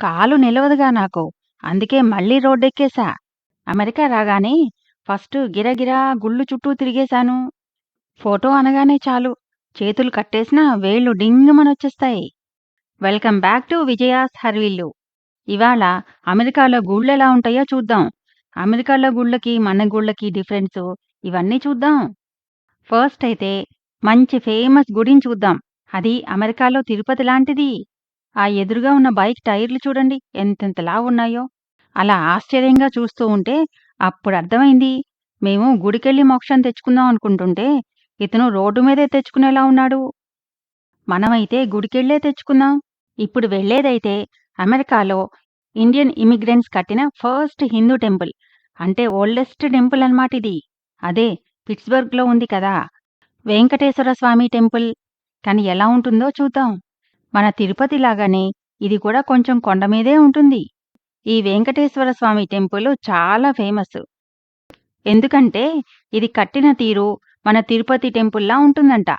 కాలు నిలవదుగా నాకు. అందుకే మళ్ళీ రోడ్డెక్కేశా. అమెరికా రాగానే ఫస్ట్ గిరగిరా గుళ్ళు చుట్టూ తిరిగేశాను. ఫోటో అనగానే చాలు చేతులు కట్టేసినా వేళ్ళు డింగుమనొచ్చేస్తాయి. Welcome back to Vijaya's హర్విల్లు. ఇవాళ అమెరికాలో గుళ్ళెలా ఉంటాయో చూద్దాం. అమెరికాలో గుళ్ళకి, మన గుళ్ళకి డిఫరెన్సు ఇవన్నీ చూద్దాం. ఫస్ట్ అయితే మంచి ఫేమస్ గుడిని చూద్దాం. అది అమెరికాలో తిరుపతి లాంటిది. ఆ ఎదురుగా ఉన్న బైక్ టైర్లు చూడండి ఎంతెంత లావున్నాయో. అలా ఆశ్చర్యంగా చూస్తూ ఉంటే అప్పుడు అర్థమైంది. మేము గుడికెళ్ళి మోక్షం తెచ్చుకుందాం అనుకుంటుంటే ఇతను రోడ్డు మీదే తెచ్చుకునేలా ఉన్నాడు. మనమైతే గుడికెళ్ళే తెచ్చుకుందాం. ఇప్పుడు వెళ్ళేదైతే అమెరికాలో ఇండియన్ ఇమిగ్రెంట్స్ కట్టిన ఫస్ట్ హిందూ టెంపుల్. అంటే ఓల్డెస్ట్ టెంపుల్ అన్నమాట ఇది అదే పిట్స్‌బర్గ్‌లో ఉంది కదా! వెంకటేశ్వర స్వామి టెంపుల్. కానీ ఎలా ఉంటుందో చూద్దాం. మన తిరుపతి లాగానే ఇది కూడా కొంచెం కొండ మీదే ఉంటుంది. ఈ వెంకటేశ్వర స్వామి టెంపుల్ చాలా ఫేమస్. ఎందుకంటే ఇది కట్టిన తీరు మన తిరుపతి టెంపుల్‌లా ఉంటుందంట.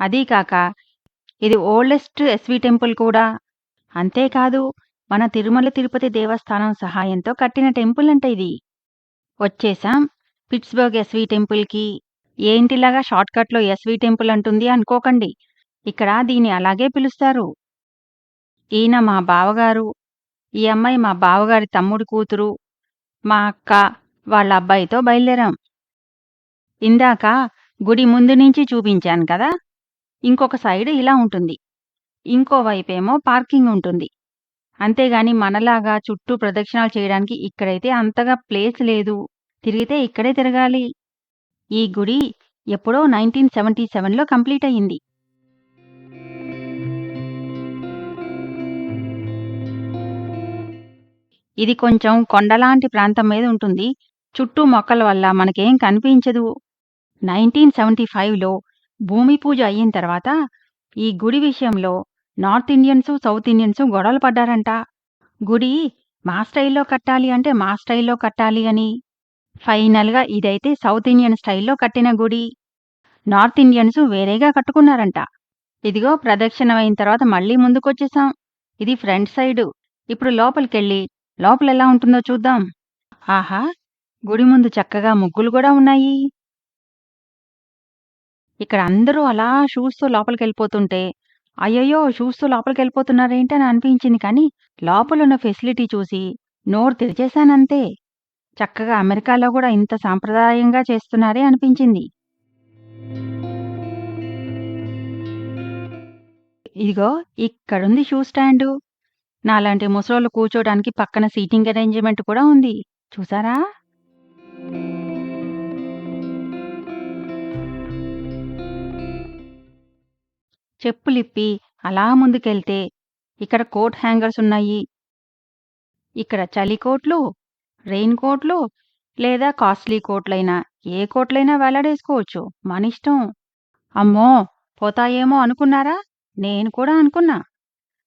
అదీకాక ఇది ఓల్డెస్ట్ ఎస్వి టెంపుల్ కూడా. అంతేకాదు మన తిరుమల తిరుపతి దేవస్థానం సహాయంతో కట్టిన టెంపుల్ అంట ఇది. వచ్చేసాం పిట్స్‌బర్గ్ ఎస్వి టెంపుల్‌కి. ఏంటిలాగా షార్ట్‌కట్‌లో ఎస్వి టెంపుల్ అంటుంది అనుకోకండి. ఇక్కడ దీన్ని అలాగే పిలుస్తారు. ఈయన మా బావగారు. ఈ అమ్మాయి మా బావగారి తమ్ముడి కూతురు. మా అక్క వాళ్ళ అబ్బాయితో బయలుదేరాం. ఇందాక గుడి ముందు నుంచి చూపించాను కదా! ఇంకొక సైడ్ ఇలా ఉంటుంది. ఇంకోవైపేమో పార్కింగ్ ఉంటుంది. అంతేగాని మనలాగా చుట్టూ ప్రదక్షిణాలు చేయడానికి ఇక్కడైతే అంతగా ప్లేస్ లేదు. తిరిగితే ఇక్కడే తిరగాలి. ఈ గుడి ఎప్పుడో 1977లో కంప్లీట్ అయింది. ఇది కొంచెం కొండలాంటి ప్రాంతం మీద ఉంటుంది. చుట్టూ మొక్కల వల్ల మనకేం కనిపించదు. 1975లో భూమి పూజ అయిన తర్వాత ఈ గుడి విషయంలో నార్త్ ఇండియన్స్, సౌత్ ఇండియన్స్ గొడవలు పడ్డారంట. గుడి మా స్టైల్‌లో కట్టాలి అంటే మా స్టైల్‌లో కట్టాలి అని. ఫైనల్‌గా ఇదైతే సౌత్ ఇండియన్ స్టైల్‌లో కట్టిన గుడి. నార్త్ ఇండియన్స్ వేరేగా కట్టుకున్నారంట. ఇదిగో ప్రదక్షిణం అయిన తర్వాత మళ్ళీ ముందుకొచ్చేసాం. ఇది ఫ్రంట్ సైడు. ఇప్పుడు లోపలికెళ్ళి లోపల ఎలా ఉంటుందో చూద్దాం. ఆహా! గుడి ముందు చక్కగా ముగ్గులు కూడా ఉన్నాయి. ఇక్కడ అందరూ అలా షూస్‌తో లోపలికెళ్ళిపోతుంటే, అయ్యయ్యో! షూస్‌తో లోపలికెళ్ళిపోతున్నారేంటి అని అనిపించింది కానీ, లోపలున్న ఫెసిలిటీ చూసి నోరు తెరిచేశానంతే. చక్కగా అమెరికాలో కూడా ఇంత సాంప్రదాయంగా చేస్తున్నారే అనిపించింది. ఇదిగో ఇక్కడుంది షూ స్టాండు. నాలాంటి ముసలోళ్ళు కూర్చోడానికి పక్కన సీటింగ్ అరేంజ్‌మెంట్ కూడా ఉంది. చూసారా? చెప్పులిప్పి అలా ముందుకెళ్తే ఇక్కడ కోట్ హ్యాంగర్స్ ఉన్నాయి. ఇక్కడ చలి కోట్లు, రెయిన్ కోట్లు లేదా కాస్ట్‌లీ కోట్లైనా ఏ కోట్లైనా వేలాడేసుకోవచ్చు. మనిష్టం. అమ్మో! పోతాయేమో అనుకున్నారా? నేను కూడా అనుకున్నా.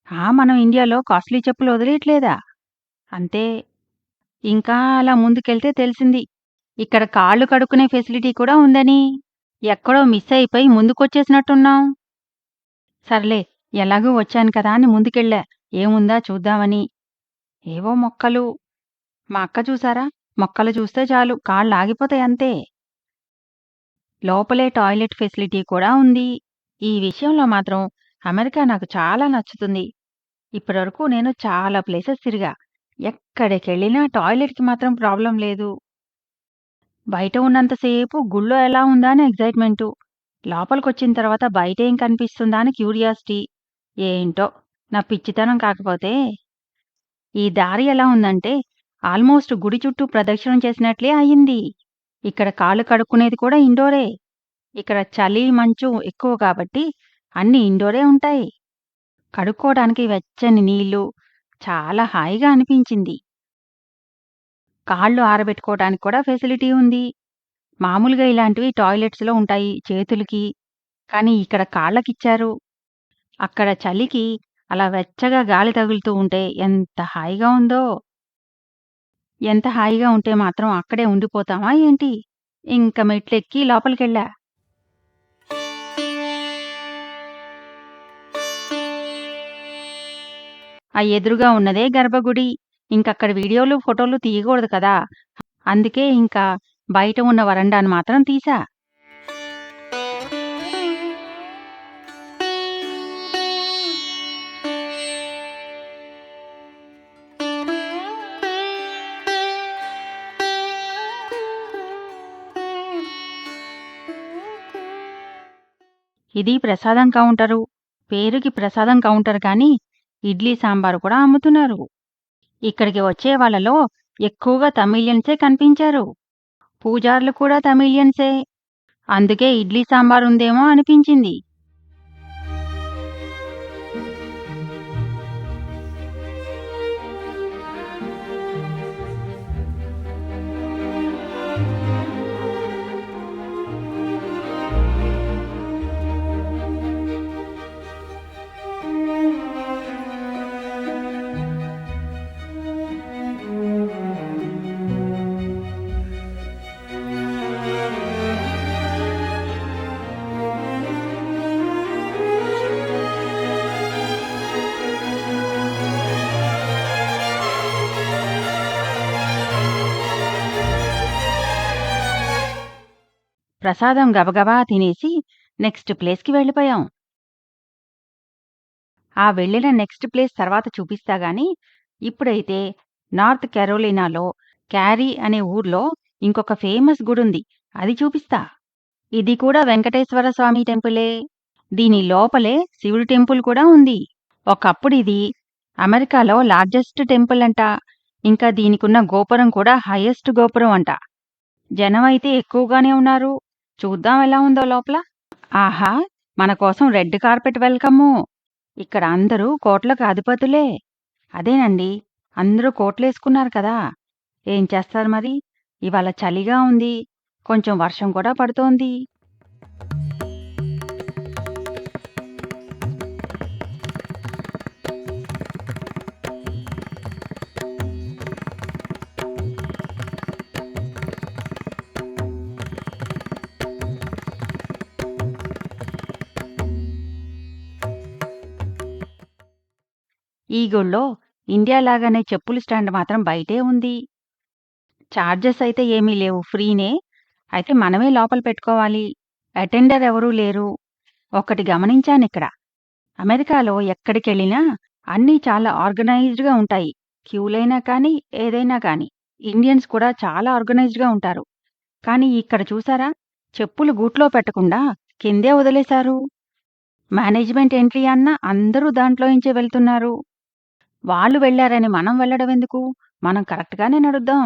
ఆ! మనం ఇండియాలో కాస్ట్‌లీ చెప్పులు వదిలేయట్లేదా? అంతే. ఇంకా అలా ముందుకెళ్తే తెలిసింది. ఇక్కడ కాళ్ళు కడుక్కునే ఫెసిలిటీ కూడా ఉందని. ఎక్కడో మిస్ అయిపోయి ముందుకొచ్చేసినట్టున్నాం. సర్లే ఎలాగూ వచ్చాను కదా అని ముందుకెళ్ళా. ఏముందా చూద్దామని. ఏవో మొక్కలు. మా అక్క చూసారా? మొక్కలు చూస్తే చాలు కాళ్ళాగిపోతాయి అంతే. లోపలే టాయిలెట్ ఫెసిలిటీ కూడా ఉంది. ఈ విషయంలో మాత్రం అమెరికా నాకు చాలా నచ్చుతుంది. ఇప్పటివరకు నేను చాలా ప్లేసెస్ తిరిగా. ఎక్కడికెళ్ళినా టాయిలెట్‌కి మాత్రం ప్రాబ్లమ్ లేదు. బయట ఉన్నంత సేపు గుళ్ళో ఎలా ఉందా అని లోపలికి లోపలికొచ్చిన తర్వాత బయటేం కనిపిస్తుందా అని క్యూరియాసిటీ. ఏంటో నా పిచ్చితనం కాకపోతే ఈ దారి ఎలా ఉందంటే ఆల్మోస్ట్ గుడి చుట్టూ ప్రదక్షిణం చేసినట్లే అయింది. ఇక్కడ కాళ్ళు కడుక్కునేది కూడా ఇండోరే. ఇక్కడ చలి, మంచు ఎక్కువ కాబట్టి అన్నీ ఇండోరే ఉంటాయి. కడుక్కోవడానికి వెచ్చని నీళ్ళు చాలా హాయిగా అనిపించింది. కాళ్ళు ఆరబెట్టుకోవడానికి కూడా ఫెసిలిటీ ఉంది. మామూలుగా ఇలాంటివి టాయిలెట్స్‌లో ఉంటాయి చేతులకి. కానీ ఇక్కడ కాళ్ళకిచ్చారు. అక్కడ చలికి అలా వెచ్చగా గాలి తగులుతూ ఉంటే ఎంత హాయిగా ఉందో. ఎంత హాయిగా ఉంటే మాత్రం అక్కడే ఉండిపోతామా ఏంటి? ఇంక మెట్లెక్కి లోపలికెళ్ళా. ఆ ఎదురుగా ఉన్నదే గర్భగుడి. ఇంకక్కడ వీడియోలు, ఫోటోలు తీయకూడదు కదా! అందుకే ఇంకా బయట ఉన్న వరండాను మాత్రం తీసా ఇది ప్రసాదం కౌంటరు. పేరుకి ప్రసాదం కౌంటర్ కానీ, ఇడ్లీ సాంబారు కూడా అమ్ముతున్నారు. ఇక్కడికి వచ్చే వాళ్ళలో ఎక్కువగా తమిళియన్సే కనిపించారు. పూజారులు కూడా తమిళియన్సే. అందుకే ఇడ్లీ సాంబారుందేమో అనిపించింది. ప్రసాదం గబగబా తినేసి నెక్స్ట్ ప్లేస్‌కి వెళ్ళిపోయాం. ఆ వెళ్ళిన నెక్స్ట్ ప్లేస్ తర్వాత చూపిస్తాగాని ఇప్పుడైతే నార్త్ కెరోలినాలో క్యారీ అనే ఊర్లో ఇంకొక ఫేమస్ గుడుంది. అది చూపిస్తా. ఇది కూడా వెంకటేశ్వర స్వామి టెంపులే. దీని లోపలే శివుడి టెంపుల్ కూడా ఉంది. ఒకప్పుడిది అమెరికాలో లార్జెస్ట్ టెంపుల్ అంట. ఇంకా దీనికున్న గోపురం కూడా హైయెస్ట్ గోపురం అంట. జనం అయితే ఎక్కువగానే ఉన్నారు. చూద్దాం ఎలా ఉందో లోపల. ఆహా! మన కోసం రెడ్ కార్పెట్ వెల్కము. ఇక్కడ అందరూ కోట్లకు అధిపతులే. అదేనండి. అందరూ కోట్లేసుకున్నారు కదా! ఏం చేస్తారు మరి? ఇవాళ చలిగా ఉంది. కొంచెం వర్షం కూడా పడుతోంది. ఈ గుళ్ళో ఇండియా లాగానే చెప్పుల స్టాండ్ మాత్రం బయటే ఉంది. ఛార్జెస్ అయితే ఏమీ లేవు. ఫ్రీనే. అయితే మనమే లోపల పెట్టుకోవాలి. అటెండర్ ఎవరూ లేరు. ఒకటి గమనించానిక్కడ. అమెరికాలో ఎక్కడికెళ్ళినా అన్నీ చాలా ఆర్గనైజ్డ్‌గా ఉంటాయి. క్యూలైనా కానీ, ఏదైనా కానీ. ఇండియన్స్ కూడా చాలా ఆర్గనైజ్డ్‌గా ఉంటారు. కానీ ఇక్కడ చూసారా? చెప్పులు గూట్లో పెట్టకుండా కిందే వదిలేశారు. మేనేజ్‌మెంట్ ఎంట్రీ అన్న అందరూ దాంట్లోంచే వెళ్తున్నారు. వాళ్ళు వెళ్ళారని మనం వెళ్ళడం ఎందుకు మనం కరెక్ట్‌గానే నడుద్దాం.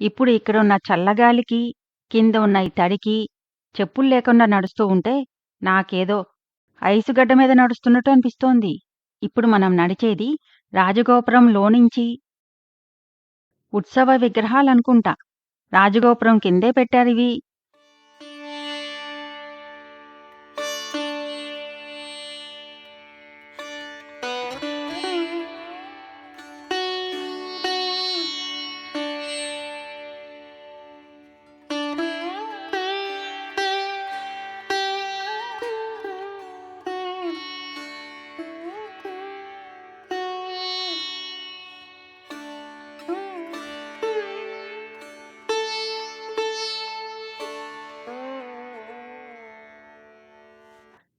ఇప్పుడు ఇక్కడున్న చల్లగాలికి, కింద ఉన్న ఈ తడికి చెప్పులు లేకుండా నడుస్తూ ఉంటే నాకేదో ఐసుగడ్డ మీద నడుస్తున్నట్టు అనిపిస్తోంది. ఇప్పుడు మనం నడిచేది రాజగోపురం లోనించి. ఉత్సవ విగ్రహాలనుకుంటా. రాజగోపురం కిందే పెట్టారివి.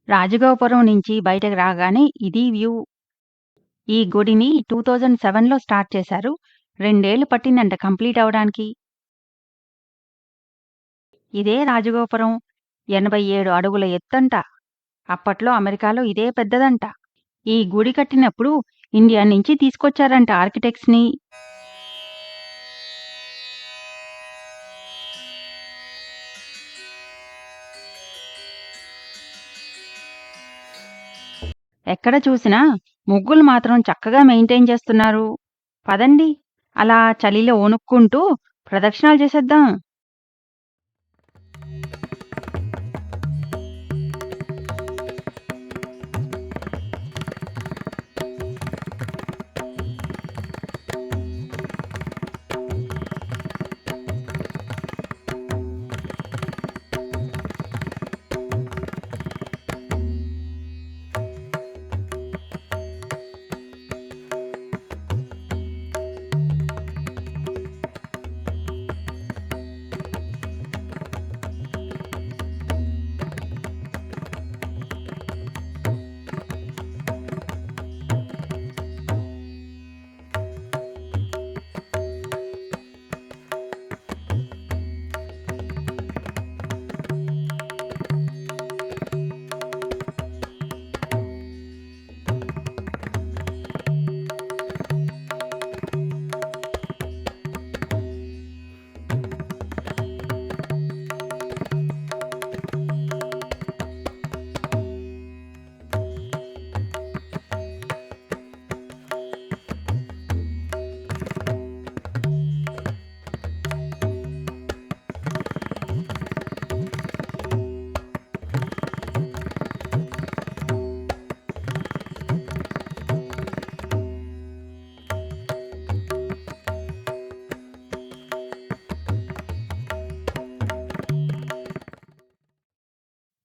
రాజగోపురం నుంచి బయటకు రాగానే ఇది వ్యూ. ఈ గుడిని 2007లో స్టార్ట్ చేశారు. రెండేళ్ళు పట్టిందంట కంప్లీట్ అవ్వడానికి. ఇదే రాజగోపురం. 87 అడుగుల ఎత్తంట. అప్పట్లో అమెరికాలో ఇదే పెద్దదంట. ఈ గుడి కట్టినప్పుడు ఇండియా నుంచి తీసుకొచ్చారంట ఆర్కిటెక్ట్స్‌ని. ఎక్కడ చూసినా ముగ్గులు మాత్రం చక్కగా మెయింటైన్ చేస్తున్నారు. పదండి అలా చలిలో వణుక్కుంటూ ప్రదక్షిణాలు చేసేద్దాం.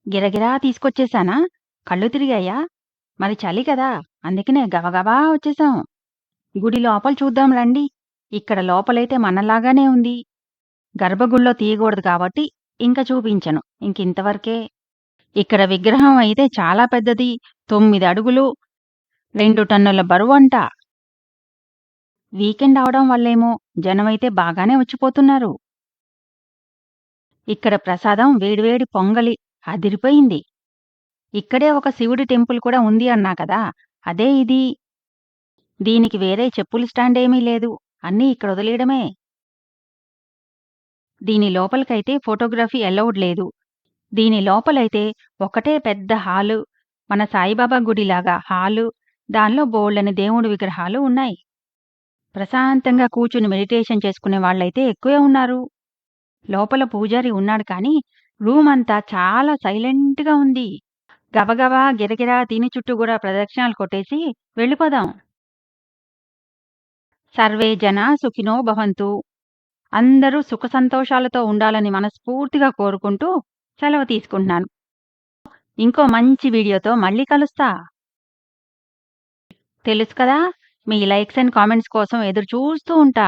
గిరగిరా తీసుకొచ్చేసానా కళ్ళు తిరిగాయా? మరి చలి కదా అందుకనే గబగబా వచ్చేసాం గుడి లోపల చూద్దాం రండి. ఇక్కడ లోపలైతే మనలాగానే ఉంది. గర్భగుడిలో తీయకూడదు కాబట్టి ఇంక చూపించను. ఇంకింతవరకే ఇక్కడ విగ్రహం అయితే చాలా పెద్దది. తొమ్మిది అడుగులు. రెండు టన్నుల బరువంట వీకెండ్ అవడం వల్లేమో. జనమైతే బాగానే వచ్చిపోతున్నారు. ఇక్కడ ప్రసాదం వేడివేడి పొంగలి. అదిరిపోయింది. ఇక్కడే ఒక శివుడి టెంపుల్ కూడా ఉంది అన్నా కదా అదే ఇది. దీనికి వేరే చెప్పుల స్టాండ్ ఏమీ లేదు అన్నీ ఇక్కడ వదిలేయడమే. దీని లోపలికైతే ఫోటోగ్రఫీ అలౌడ్ లేదు. దీని లోపలైతే ఒకటే పెద్ద హాలు మన సాయిబాబా గుడిలాగా హాలు దానిలో బోళ్ళని దేవుడి విగ్రహాలు ఉన్నాయి. ప్రశాంతంగా కూర్చుని మెడిటేషన్ చేసుకునే వాళ్ళైతే ఎక్కువే ఉన్నారు. లోపల పూజారి ఉన్నాడు కానీ రూమ్ అంతా చాలా సైలెంట్గా ఉంది. గబగబా గిరగిరా తిని చుట్టూ కూడా ప్రదక్షిణాలు కొట్టేసి వెళ్ళిపోదాం. సర్వే జన సుఖినో భవంతు. అందరూ సుఖ సంతోషాలతో ఉండాలని మనస్ఫూర్తిగా కోరుకుంటూ సెలవు తీసుకుంటున్నాను. ఇంకో మంచి వీడియోతో మళ్ళీ కలుస్తా. తెలుసు కదా మీ లైక్స్ అండ్ కామెంట్స్ కోసం ఎదురు చూస్తూ ఉంటా.